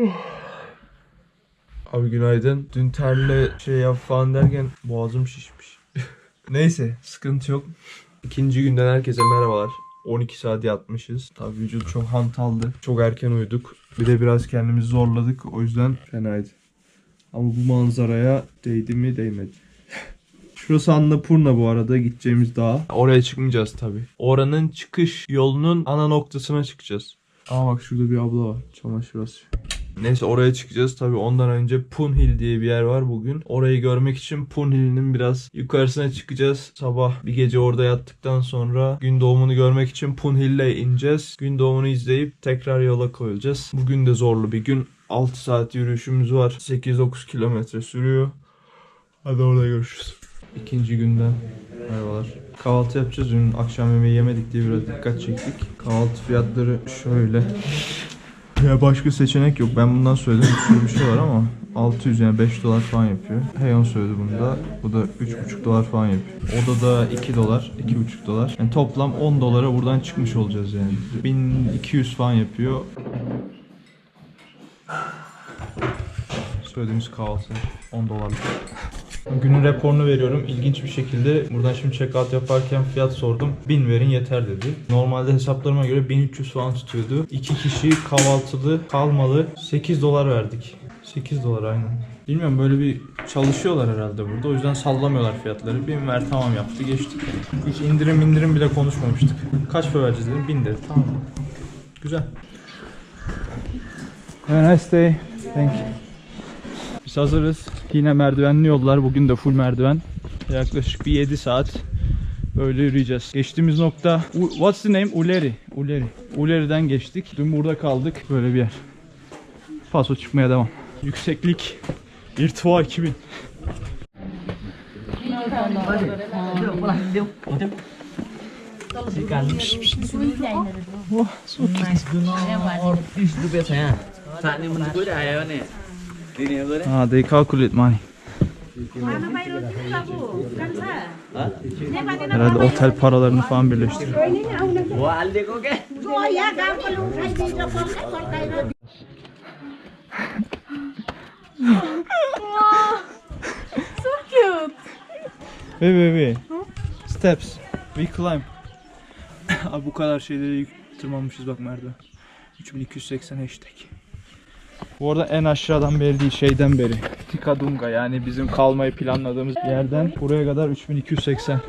Abi günaydın. Dün terle şey yap falan derken boğazım şişmiş. Neyse sıkıntı yok. İkinci günden herkese merhabalar. 12 saat yatmışız. Tabii vücut çok hantaldı. Çok erken uyuduk. Bir de biraz kendimizi zorladık. O yüzden fenaydı. Ama bu manzaraya değdi mi değmedi. Şurası Annapurna bu arada gideceğimiz dağ. Oraya çıkmayacağız tabii. Oranın çıkış yolunun ana noktasına çıkacağız. Aa bak şurada bir abla var. Çamaşır asıyor. Neyse oraya çıkacağız. Tabii ondan önce Punhill diye bir yer var bugün. Orayı görmek için Punhill'in biraz yukarısına çıkacağız. Sabah bir gece orada yattıktan sonra gün doğumunu görmek için Punhill'e ineceğiz. Gün doğumunu izleyip tekrar yola koyulacağız. Bugün de zorlu bir gün. 6 saat yürüyüşümüz var. 8-9 kilometre sürüyor. Hadi orada görüşürüz. İkinci günden merhabalar. Kahvaltı yapacağız. Dün akşam yemeği yemedik diye biraz dikkat çektik. Kahvaltı fiyatları şöyle. Ya başka seçenek yok. Ben bundan söyledim. Bir sürü bir şey var ama 600 yani 5 dolar falan yapıyor. Heyon söyledi bunda. Bu da 3,5 dolar falan yapıyor. Oda da 2 dolar, 2,5 dolar. Yani toplam 10 dolara buradan çıkmış olacağız yani. 1200 falan yapıyor. Söylediğimiz kahvaltı 10 dolarlık. Günün raporunu veriyorum. İlginç bir şekilde buradan şimdi checkout yaparken fiyat sordum. 1000 verin yeter dedi. Normalde hesaplarıma göre 1300 falan tutuyordu. İki kişi kahvaltılı kalmalı 8 dolar verdik. 8 dolar aynen. Bilmiyorum böyle bir çalışıyorlar herhalde burada. O yüzden sallamıyorlar fiyatları. 1000 ver tamam yaptı geçtik. Hiç indirim indirim bile konuşmamıştık. Kaç para vereceğiz dedim. 1000 dedi. Tamam. Güzel. Have a nice day. Thank you. Biz hazırız. Yine merdivenli yollar. Bugün de full merdiven. Yaklaşık bir 7 saat böyle yürüyeceğiz. Geçtiğimiz nokta U- What's the name? Uleri. Uleri. Uleri'den geçtik. Dün burada kaldık. Böyle bir yer. Paso çıkmaya devam. Yükseklik irtifa 2000. Oh, so Is Ah, they calculate money. Herhalde otel paralarını falan birleştiriyor. Kau ke? Ve ve ve. Steps. We climb. Abi bu kadar şeyleri yük- tırmanmışız bak merdiven. 3280 hashtag. Bu arada en aşağıdan beri değil şeyden beri. Tikadunga yani bizim kalmayı planladığımız yerden buraya kadar 3280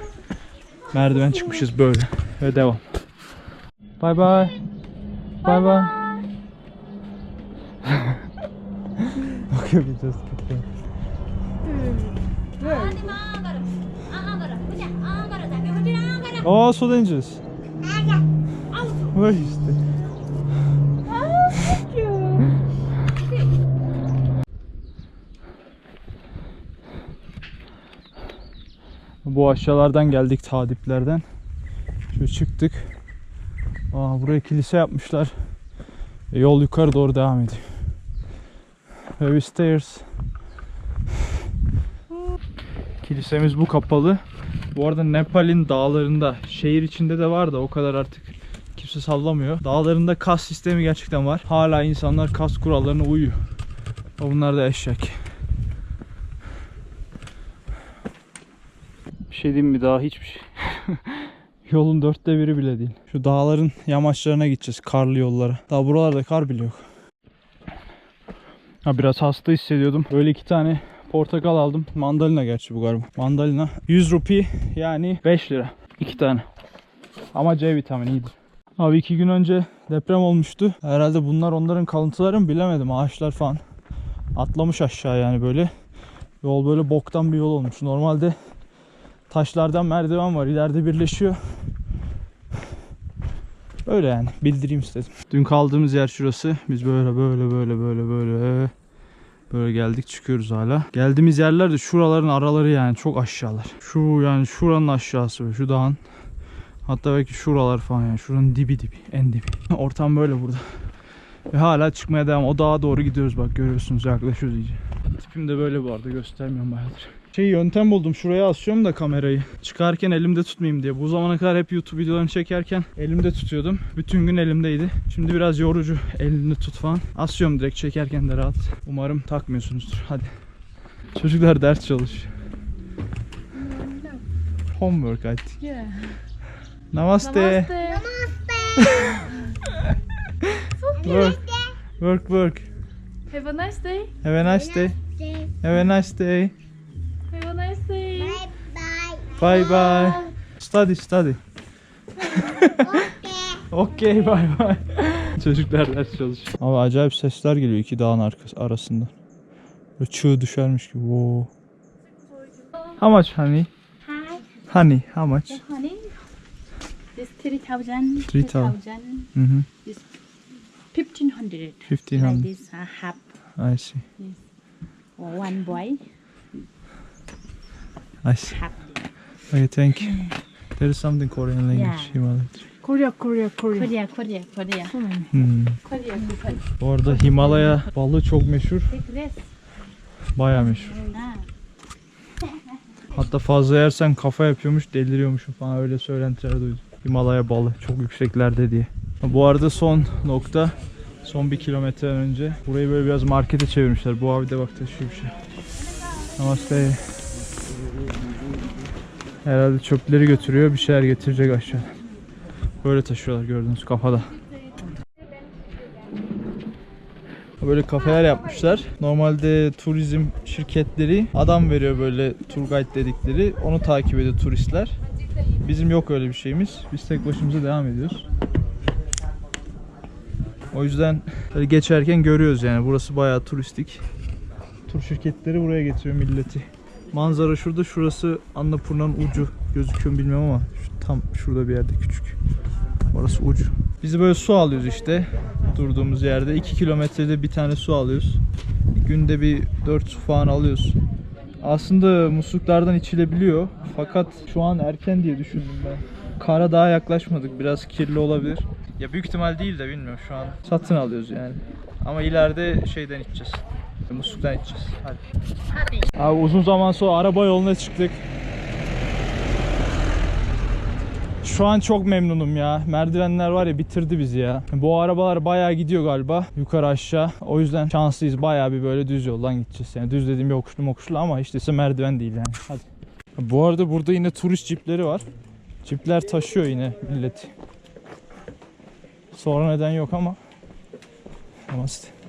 merdiven çıkmışız böyle. Ve devam. Bye bye. Bye bye. okay, we just keep going. Oh, so dangerous. Vay işte. Bu aşağılardan geldik tadiplerden. Şöyle çıktık. Aa, buraya kilise yapmışlar. E, yol yukarı doğru devam ediyor. Heavy stairs. Kilisemiz bu kapalı. Bu arada Nepal'in dağlarında, şehir içinde de var da o kadar artık kimse sallamıyor. Dağlarında kas sistemi gerçekten var. Hala insanlar kas kurallarına uyuyor. Bunlar da eşek. Şey diyeyim mi daha hiçbir şey. Yolun dörtte biri bile değil. Şu dağların yamaçlarına gideceğiz karlı yollara. Daha buralarda kar bile yok. Ha biraz hasta hissediyordum. Böyle iki tane portakal aldım. Mandalina gerçi bu galiba. Mandalina 100 rupi yani 5 lira. İki tane. Ama C vitamini iyidir. Abi iki gün önce deprem olmuştu. Herhalde bunlar onların kalıntıları mı bilemedim. Ağaçlar falan atlamış aşağı yani böyle. Yol böyle boktan bir yol olmuş. Normalde taşlardan merdiven var. ileride birleşiyor. Öyle yani bildireyim istedim. Dün kaldığımız yer şurası. Biz böyle böyle böyle böyle böyle böyle geldik çıkıyoruz hala. Geldiğimiz yerler de şuraların araları yani çok aşağılar. Şu yani şuranın aşağısı şu dağın. Hatta belki şuralar falan yani şuranın dibi dibi en dibi. Ortam böyle burada. Ve hala çıkmaya devam. O dağa doğru gidiyoruz bak görüyorsunuz yaklaşıyoruz iyice. Tipim de böyle bu arada göstermiyorum bayağıdır. Şey yöntem buldum. Şuraya asıyorum da kamerayı. Çıkarken elimde tutmayayım diye. Bu zamana kadar hep YouTube videolarını çekerken elimde tutuyordum. Bütün gün elimdeydi. Şimdi biraz yorucu. Elini tut falan. Asıyorum direkt çekerken de rahat. Umarım takmıyorsunuzdur. Hadi. Çocuklar ders çalış. Homework I think. Yeah. Namaste. Work. Work work. Have a nice day. Have a nice day. Have a nice day. Bye bye. Study study. okay bye bye. Çocuklar ders çalışıyor. Abi acayip sesler geliyor iki dağın arkası arasında. Böyle çığ düşermiş gibi. Wow. How much honey? Honey how much? honey. This three thousand. 3,000. Hı hı. Fifteen hundred. Fifteen Like hundred. this, uh, half I see. or one boy, I see. half. Okay thank you. There is something Korean language. Yeah. Himalaya. Korea, Korea, Korea. Korea, Korea, Korea. Hmm. Korea people. Bu arada Himalaya balığı çok meşhur. Take rest. Baya meşhur. Hatta fazla yersen kafa yapıyormuş, deliriyormuşum falan öyle söylentiler duydum. Himalaya balı çok yükseklerde diye. Bu arada son nokta, son bir kilometre önce burayı böyle biraz markete çevirmişler. Bu abi de bak taşıyor bir şey. Namaste. Herhalde çöpleri götürüyor, bir şeyler getirecek aşağı. Böyle taşıyorlar gördüğünüz kafada. Böyle kafeler yapmışlar. Normalde turizm şirketleri adam veriyor böyle tour guide dedikleri. Onu takip ediyor turistler. Bizim yok öyle bir şeyimiz. Biz tek başımıza devam ediyoruz. O yüzden geçerken görüyoruz yani. Burası bayağı turistik. Tur şirketleri buraya getiriyor milleti. Manzara şurada. Şurası Annapurna'nın ucu. Gözüküyor bilmiyorum ama şu, tam şurada bir yerde küçük. Orası ucu. Biz böyle su alıyoruz işte durduğumuz yerde. 2 kilometrede bir tane su alıyoruz. Günde bir 4 su falan alıyoruz. Aslında musluklardan içilebiliyor. Fakat şu an erken diye düşündüm ben. Kara daha yaklaşmadık. Biraz kirli olabilir. Ya büyük ihtimal değil de bilmiyorum şu an. Satın alıyoruz yani. Ama ileride şeyden içeceğiz. Musluktan içeceğiz. Hadi. Abi uzun zaman sonra araba yoluna çıktık. Şu an çok memnunum ya. Merdivenler var ya bitirdi bizi ya. Bu arabalar bayağı gidiyor galiba yukarı aşağı. O yüzden şanslıyız. Bayağı bir böyle düz yoldan gideceğiz. Yani düz dediğim yokuşlu mokuşlu ama işte ise merdiven değil yani. Hadi. Bu arada burada yine turist cipleri var. Cipler taşıyor yine milleti. Sonra neden yok ama. Namaste.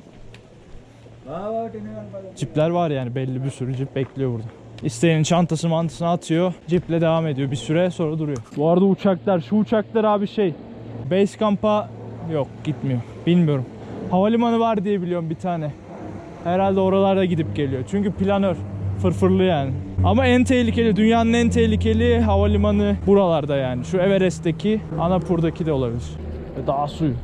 Cipler var yani belli bir sürü cip bekliyor burada. İsteyenin çantası mantısını atıyor. Ciple devam ediyor bir süre sonra duruyor. Bu arada uçaklar şu uçaklar abi şey Base Camp'a yok gitmiyor. Bilmiyorum. Havalimanı var diye biliyorum bir tane. Herhalde oralarda gidip geliyor. Çünkü planör. Fırfırlı yani. Ama en tehlikeli, dünyanın en tehlikeli havalimanı buralarda yani. Şu Everest'teki, Annapur'daki de olabilir. Dağ suyu.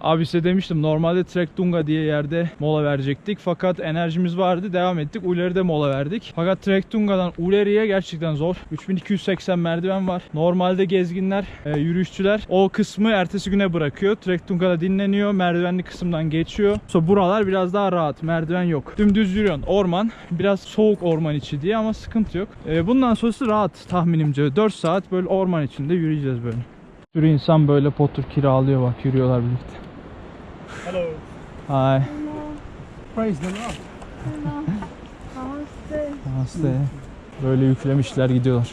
Abi size demiştim normalde Trektunga diye yerde mola verecektik. Fakat enerjimiz vardı devam ettik. Uleri'de mola verdik. Fakat Trektunga'dan Uleri'ye gerçekten zor. 3280 merdiven var. Normalde gezginler, e, yürüyüşçüler o kısmı ertesi güne bırakıyor. Trektunga'da dinleniyor. Merdivenli kısımdan geçiyor. Sonra buralar biraz daha rahat. Merdiven yok. Dümdüz yürüyorsun. Orman. Biraz soğuk orman içi diye ama sıkıntı yok. E, bundan sonrası rahat tahminimce. 4 saat böyle orman içinde yürüyeceğiz böyle. Bir insan böyle potur kiralıyor bak yürüyorlar birlikte. Hi. Namaste. Namaste. Böyle yüklemişler gidiyorlar.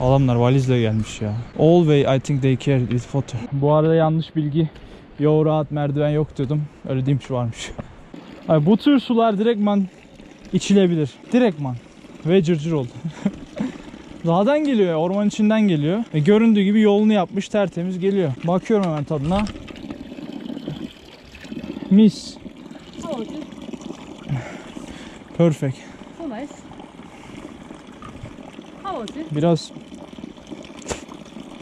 Adamlar valizle gelmiş ya. Always I think they carry with photo. Bu arada yanlış bilgi. Yo rahat merdiven yok diyordum. Öyle değilmiş varmış. Ay, bu tür sular direktman içilebilir. Direktman. Ve cırcır oldu. Dağdan geliyor ya, orman içinden geliyor. Ve göründüğü gibi yolunu yapmış tertemiz geliyor. Bakıyorum hemen tadına. Mis. How was it? Perfect. So nice. How was it? Biraz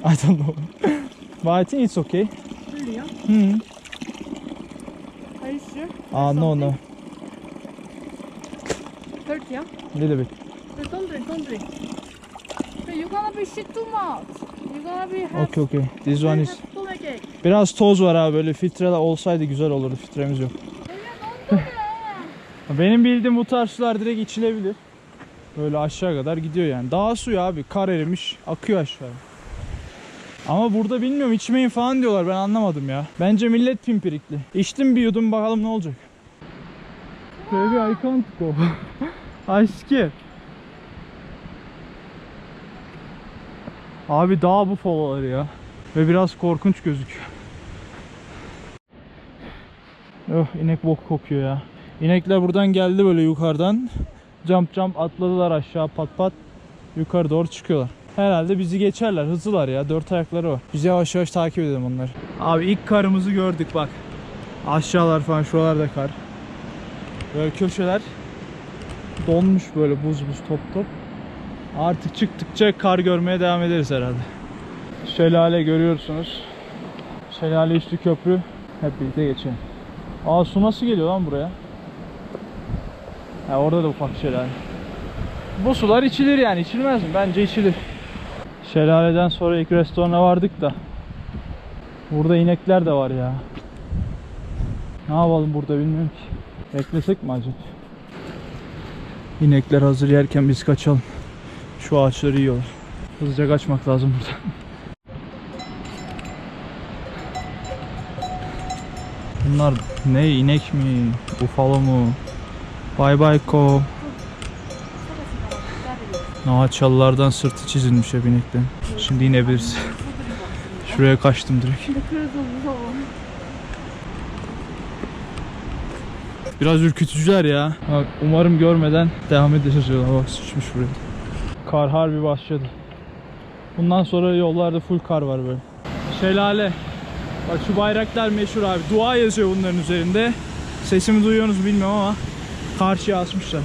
I don't know. But I think it's okay. Really? yeah? Hmm. Are you sure? Ah no no. Hurt, yeah? Little bit. Hey, Don't drink, don't drink. Hey, you're gonna be shit too much. You're gonna be Okay okay. This one is. Biraz toz var abi böyle filtreler olsaydı güzel olurdu. Filtremiz yok. Benim bildiğim bu tarz sular direkt içilebilir. Böyle aşağı kadar gidiyor yani. Dağ suyu abi. Kar erimiş. Akıyor aşağı. Ama burada bilmiyorum içmeyin falan diyorlar. Ben anlamadım ya. Bence millet pimpirikli. İçtim bir yudum bakalım ne olacak. Baby I can't go. Scared. Abi dağ bu folaları ya. Ve biraz korkunç gözüküyor. Oh inek bok kokuyor ya. İnekler buradan geldi böyle yukarıdan. Jump jump atladılar aşağı pat pat. Yukarı doğru çıkıyorlar. Herhalde bizi geçerler. Hızlılar ya. Dört ayakları var. Biz yavaş yavaş takip edelim onları. Abi ilk karımızı gördük bak. Aşağılar falan şuralarda kar. Böyle köşeler donmuş böyle buz buz top top. Artık çıktıkça kar görmeye devam ederiz herhalde. Şelale görüyorsunuz. Şelale üstü köprü. Hep birlikte geçelim. Aa su nasıl geliyor lan buraya? Ha orada da ufak şelale. Bu sular içilir yani içilmez mi? Bence içilir. Şelaleden sonra ilk restorana vardık da. Burada inekler de var ya. Ne yapalım burada bilmiyorum ki. Beklesek mi acaba? İnekler hazır yerken biz kaçalım. Şu ağaçları yiyorlar. Hızlıca kaçmak lazım buradan. Bunlar ne inek mi? Bufalo mu? Bay bay ko. Ağaç çalılardan sırtı çizilmiş hep ineklerin. Şimdi inebiliriz. Şuraya kaçtım direkt. Biraz ürkütücüler ya. Bak, umarım görmeden devam edeceğiz yola. Bak sıçmış buraya. Kar harbi başladı. Bundan sonra yollarda full kar var böyle. Şelale. Bak şu bayraklar meşhur abi. Dua yazıyor bunların üzerinde. Sesimi duyuyorsunuz bilmiyorum ama karşıya asmışlar.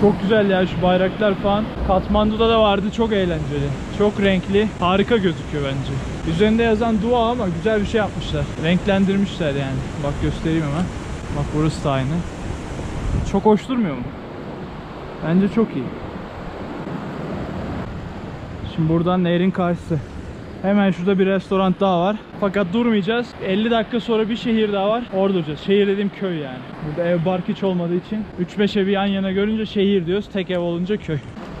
Çok güzel ya şu bayraklar falan. Katmandu'da da vardı çok eğlenceli. Çok renkli. Harika gözüküyor bence. Üzerinde yazan dua ama güzel bir şey yapmışlar. Renklendirmişler yani. Bak göstereyim hemen. Bak burası da aynı. Çok hoş durmuyor mu? Bence çok iyi. Şimdi buradan nehrin karşısı. Hemen şurada bir restoran daha var. Fakat durmayacağız. 50 dakika sonra bir şehir daha var. Orada duracağız. Şehir dediğim köy yani. Burada ev bark hiç olmadığı için 3-5 evi yan yana görünce şehir diyoruz. Tek ev olunca köy.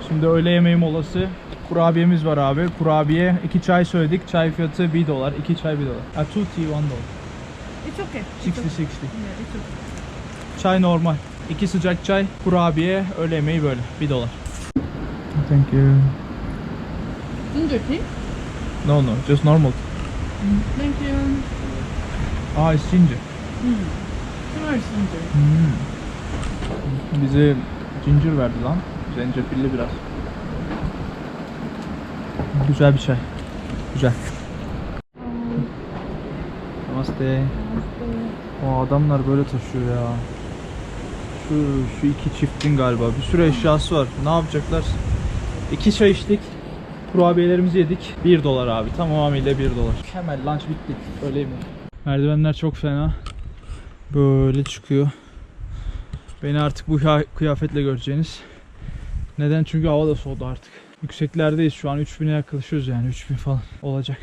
Şimdi öğle yemeği molası. Kurabiyemiz var abi. Kurabiye 2 çay söyledik. Çay fiyatı 1 dolar. 2 çay 1 dolar. A 2 tea 1 dolar. It's okay. 60 60. Yeah, it's okay. Çay normal. 2 sıcak çay. Kurabiye öğle yemeği böyle. 1 dolar. Thank you. Ginger tea? No no, just normal. Thank you. Ah, it's ginger. Where is ginger? Bize ginger verdi lan. Zencefilli biraz. Güzel bir çay. Güzel. Namaste. O adamlar böyle taşıyor ya. Şu şu iki çiftin galiba bir sürü eşyası var. Ne yapacaklar? İki çay içtik. Kurabiyelerimizi yedik. 1 dolar abi. Tamamıyla 1 dolar. Hemen lunch bitti. Öyle? Merdivenler çok fena. Böyle çıkıyor. Beni artık bu kıya- kıyafetle göreceğiniz. Neden? Çünkü hava da soğudu artık. Yükseklerdeyiz şu an 3000'e yaklaşıyoruz yani 3000 falan olacak.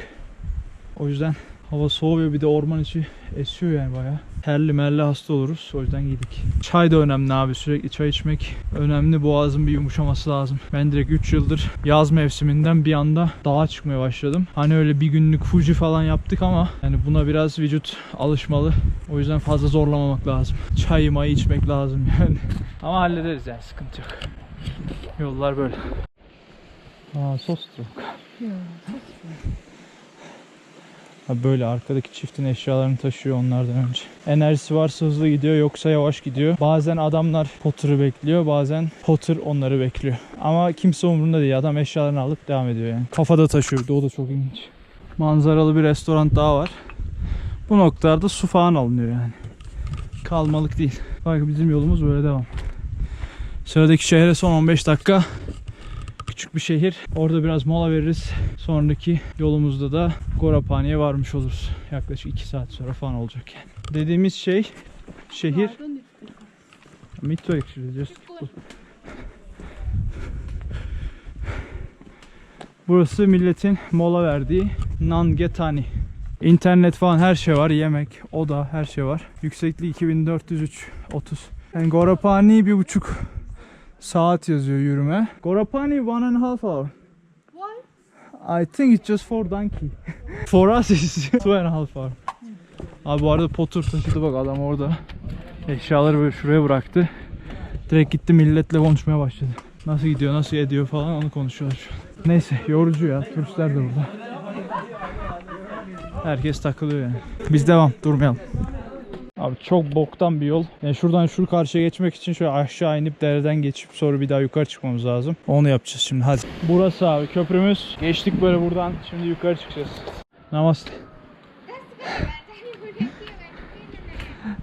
O yüzden hava soğuyor bir de orman içi esiyor yani bayağı. Terli merli hasta oluruz o yüzden giydik. Çay da önemli abi sürekli çay içmek önemli boğazın bir yumuşaması lazım. Ben direkt 3 yıldır yaz mevsiminden bir anda dağa çıkmaya başladım. Hani öyle bir günlük Fuji falan yaptık ama yani buna biraz vücut alışmalı. O yüzden fazla zorlamamak lazım. Çay mayı içmek lazım yani. Ama hallederiz yani sıkıntı yok. Yollar böyle. Aa sos Ha böyle arkadaki çiftin eşyalarını taşıyor onlardan önce. Enerjisi varsa hızlı gidiyor yoksa yavaş gidiyor. Bazen adamlar Potter'ı bekliyor bazen Potter onları bekliyor. Ama kimse umurunda değil adam eşyalarını alıp devam ediyor yani. Kafada taşıyor bir de o da çok ilginç. Manzaralı bir restoran daha var. Bu noktalarda su falan alınıyor yani. Kalmalık değil. Bak bizim yolumuz böyle devam. Sıradaki şehre son 15 dakika. Küçük bir şehir. Orada biraz mola veririz. Sonraki yolumuzda da Gorapani'ye varmış oluruz. Yaklaşık 2 saat sonra falan olacak yani. Dediğimiz şey şehir. Mito just Burası milletin mola verdiği Nangetani. İnternet falan her şey var. Yemek, oda her şey var. Yüksekliği 2403 30. Yani Gorapani bir buçuk saat yazıyor yürüme. Gorapani one and a half hour. Why? I think it's just for donkey. for us it's two and a half hour. Abi bu arada Potter taşıdı bak adam orada. Eşyaları böyle şuraya bıraktı. Direkt gitti milletle konuşmaya başladı. Nasıl gidiyor, nasıl ediyor falan onu konuşuyorlar şu an. Neyse yorucu ya. Turistler de burada. Herkes takılıyor yani. Biz devam, durmayalım. Abi çok boktan bir yol. Yani şuradan şu karşıya geçmek için şöyle aşağı inip dereden geçip sonra bir daha yukarı çıkmamız lazım. Onu yapacağız şimdi hadi. Burası abi köprümüz. Geçtik böyle buradan. Şimdi yukarı çıkacağız. Namaste.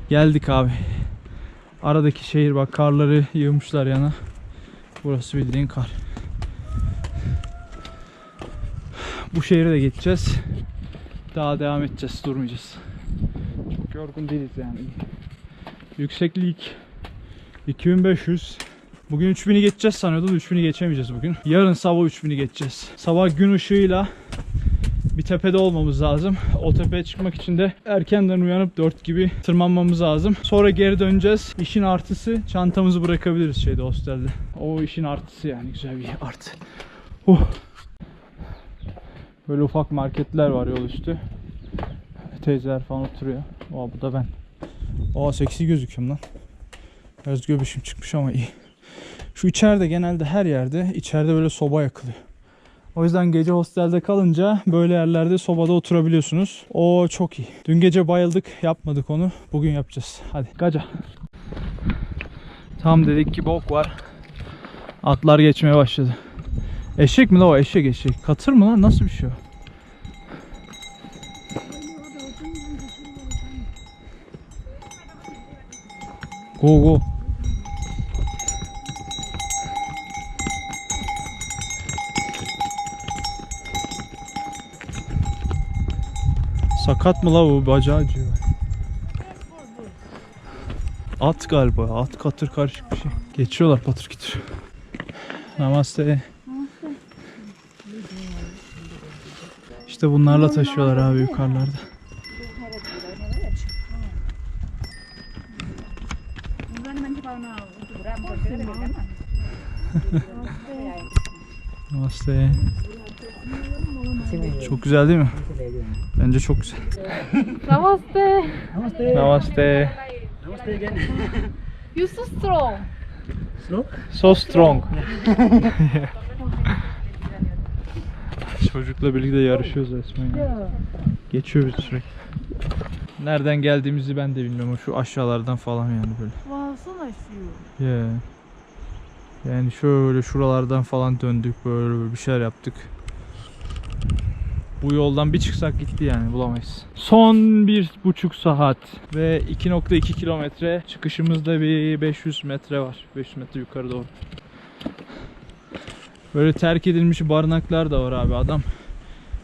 Geldik abi. Aradaki şehir bak karları yığmışlar yana. Burası bildiğin kar. Bu şehre de geçeceğiz. Daha devam edeceğiz, durmayacağız. Yorgun değiliz yani. Yükseklik 2500. Bugün 3000'i geçeceğiz sanıyordum. 3000'i geçemeyeceğiz bugün. Yarın sabah 3000'i geçeceğiz. Sabah gün ışığıyla bir tepede olmamız lazım. O tepeye çıkmak için de erkenden uyanıp 4 gibi tırmanmamız lazım. Sonra geri döneceğiz. İşin artısı çantamızı bırakabiliriz şeyde hostelde. O işin artısı yani güzel bir artı. Uh. Böyle ufak marketler var yol üstü. Teyzeler falan oturuyor. Aa bu da ben. Aa seksi gözüküyorum lan. Biraz göbüşüm çıkmış ama iyi. Şu içeride genelde her yerde içeride böyle soba yakılıyor. O yüzden gece hostelde kalınca böyle yerlerde sobada oturabiliyorsunuz. O çok iyi. Dün gece bayıldık yapmadık onu. Bugün yapacağız. Hadi gaca. Tam dedik ki bok var. Atlar geçmeye başladı. Eşek mi la o? Eşek eşek. Katır mı lan? Nasıl bir şey o? Go. Sakat mı la bu? Bacağı. At galiba. At katır karışık bir şey. Geçiyorlar patır kütür. Namaste. İşte bunlarla taşıyorlar abi yukarılarda. Namaste. Çok güzel değil mi? Bence çok güzel. Namaste. Namaste. You so strong. So strong. Çocukla birlikte yarışıyoruz resmen. ya. Geçiyor sürekli. Nereden geldiğimizi ben de bilmiyorum. Şu aşağılardan falan yani böyle. Wow, so nice view. Yeah. Yani şöyle şuralardan falan döndük böyle bir şeyler yaptık. Bu yoldan bir çıksak gitti yani bulamayız. Son bir buçuk saat ve 2.2 kilometre çıkışımızda bir 500 metre var. 500 metre yukarı doğru. Böyle terk edilmiş barınaklar da var abi adam.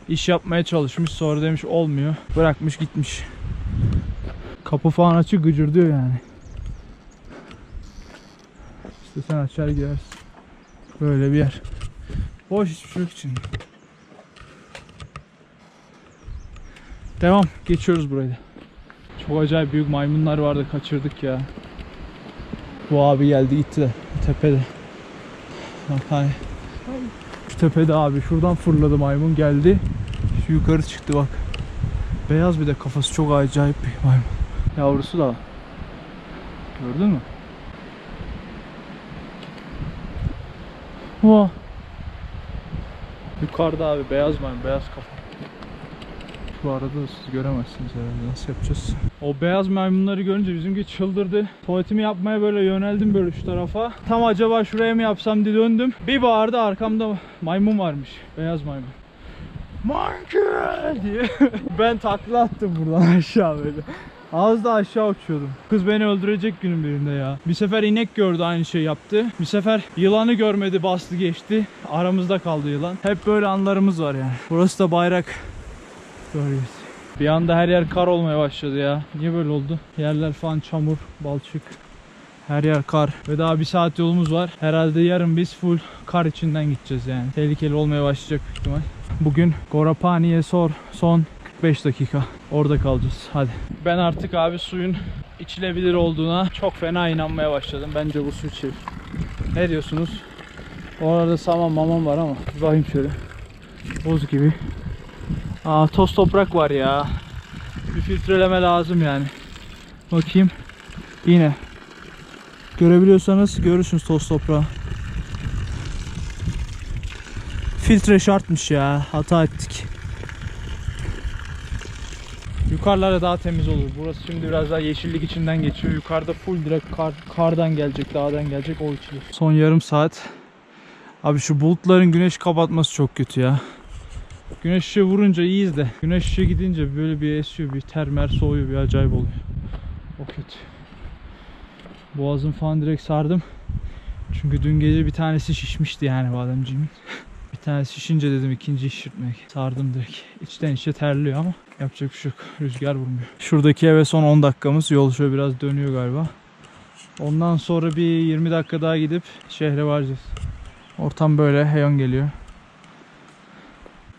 iş yapmaya çalışmış sonra demiş olmuyor. Bırakmış gitmiş. Kapı falan açık gıcır diyor yani. Sen açar girersin. Böyle bir yer. Boş hiçbir şey yok içinde. Devam. Geçiyoruz burayı. Çok acayip büyük maymunlar vardı kaçırdık ya. Bu abi geldi gitti de tepede. Bak hani. Şu tepede abi şuradan fırladı maymun geldi. Şu yukarı çıktı bak. Beyaz bir de kafası çok acayip bir maymun. Yavrusu da. Gördün mü? Oha. Yukarıda abi beyaz maymun, beyaz kafa. Şu arada da siz göremezsiniz herhalde. Nasıl yapacağız? O beyaz maymunları görünce bizimki çıldırdı. Tuvaletimi yapmaya böyle yöneldim böyle şu tarafa. Tam acaba şuraya mı yapsam diye döndüm. Bir bağırdı arkamda maymun varmış. Beyaz maymun. Monkey diye. ben takla attım buradan aşağı böyle. Az aşağı uçuyordum. Kız beni öldürecek günün birinde ya. Bir sefer inek gördü aynı şey yaptı. Bir sefer yılanı görmedi bastı geçti. Aramızda kaldı yılan. Hep böyle anlarımız var yani. Burası da bayrak bölgesi. Bir anda her yer kar olmaya başladı ya. Niye böyle oldu? Yerler falan çamur, balçık. Her yer kar ve daha bir saat yolumuz var. Herhalde yarın biz full kar içinden gideceğiz yani. Tehlikeli olmaya başlayacak büyük ihtimal. Bugün Gorapani'ye sor son 45 dakika. Orada kalacağız. Hadi. Ben artık abi suyun içilebilir olduğuna çok fena inanmaya başladım. Bence bu su içilir. Ne diyorsunuz? Orada saman mamam var ama bakayım şöyle. Boz gibi. Aa toz toprak var ya. Bir filtreleme lazım yani. Bakayım. Yine. Görebiliyorsanız görürsünüz toz toprağı. Filtre şartmış ya. Hata ettik. Yukarılara daha temiz olur. Burası şimdi biraz daha yeşillik içinden geçiyor. Yukarıda full direkt kar, kardan gelecek, dağdan gelecek o içilir. Son yarım saat. Abi şu bulutların güneş kapatması çok kötü ya. Güneş ışığı vurunca iyiyiz de güneş ışığı gidince böyle bir esiyor, bir termer soğuyor, bir acayip oluyor. O kötü. Boğazım falan direkt sardım. Çünkü dün gece bir tanesi şişmişti yani bademciğimin. Tanesi şişince dedim ikinci şişirtmek. Sardım direkt. İçten içe terliyor ama yapacak bir şey yok. Rüzgar vurmuyor. Şuradaki eve son 10 dakikamız. Yol şöyle biraz dönüyor galiba. Ondan sonra bir 20 dakika daha gidip şehre varacağız. Ortam böyle heyon geliyor.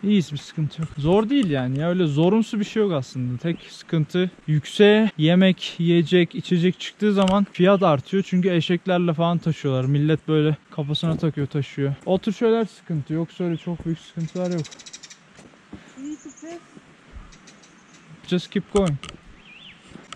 İyiyiz bir sıkıntı yok. Zor değil yani ya öyle zorunsu bir şey yok aslında. Tek sıkıntı yükseğe yemek, yiyecek, içecek çıktığı zaman fiyat artıyor. Çünkü eşeklerle falan taşıyorlar. Millet böyle kafasına takıyor taşıyor. O tür şeyler sıkıntı. Yoksa öyle çok büyük sıkıntılar yok. Just keep going.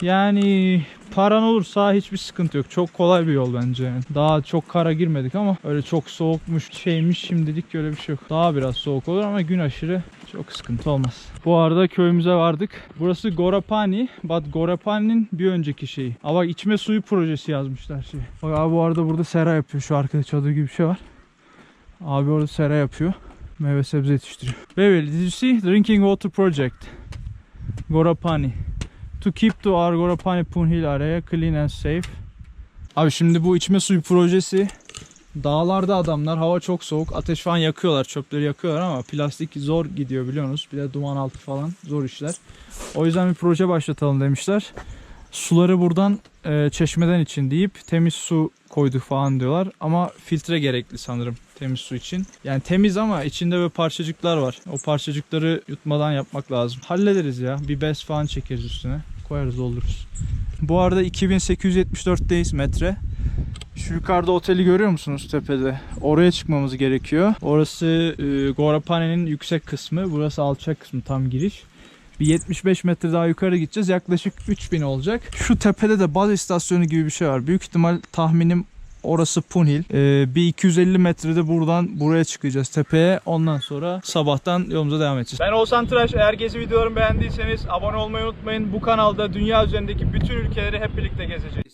Yani paran olursa hiçbir sıkıntı yok. Çok kolay bir yol bence. Yani. Daha çok kara girmedik ama öyle çok soğukmuş şeymiş şimdilik öyle bir şey yok. Daha biraz soğuk olur ama gün aşırı çok sıkıntı olmaz. Bu arada köyümüze vardık. Burası Gorapani. But Gorapani'nin bir önceki şeyi. Ama bak içme suyu projesi yazmışlar şey. Bak abi bu arada burada sera yapıyor. Şu arkada çadır gibi bir şey var. Abi orada sera yapıyor. Meyve sebze yetiştiriyor. Baby, did you see? Drinking Water Project. Gorapani to keep the Argorapani Punhil area clean and safe. Abi şimdi bu içme suyu projesi dağlarda adamlar hava çok soğuk ateş falan yakıyorlar çöpleri yakıyorlar ama plastik zor gidiyor biliyorsunuz bir de duman altı falan zor işler. O yüzden bir proje başlatalım demişler. Suları buradan e, çeşmeden için deyip temiz su koyduk falan diyorlar ama filtre gerekli sanırım temiz su için. Yani temiz ama içinde böyle parçacıklar var. O parçacıkları yutmadan yapmak lazım. Hallederiz ya. Bir bez falan çekeriz üstüne. Koyarız doldururuz. Bu arada 2874'teyiz metre. Şu yukarıda oteli görüyor musunuz tepede? Oraya çıkmamız gerekiyor. Orası e, Gorapane'nin yüksek kısmı. Burası alçak kısmı tam giriş. Bir 75 metre daha yukarı gideceğiz. Yaklaşık 3000 olacak. Şu tepede de baz istasyonu gibi bir şey var. Büyük ihtimal tahminim orası Punhil. Ee, bir 250 metrede buradan buraya çıkacağız tepeye. Ondan sonra sabahtan yolumuza devam edeceğiz. Ben Oğuzhan Tıraş. Eğer gezi videolarımı beğendiyseniz abone olmayı unutmayın. Bu kanalda dünya üzerindeki bütün ülkeleri hep birlikte gezeceğiz.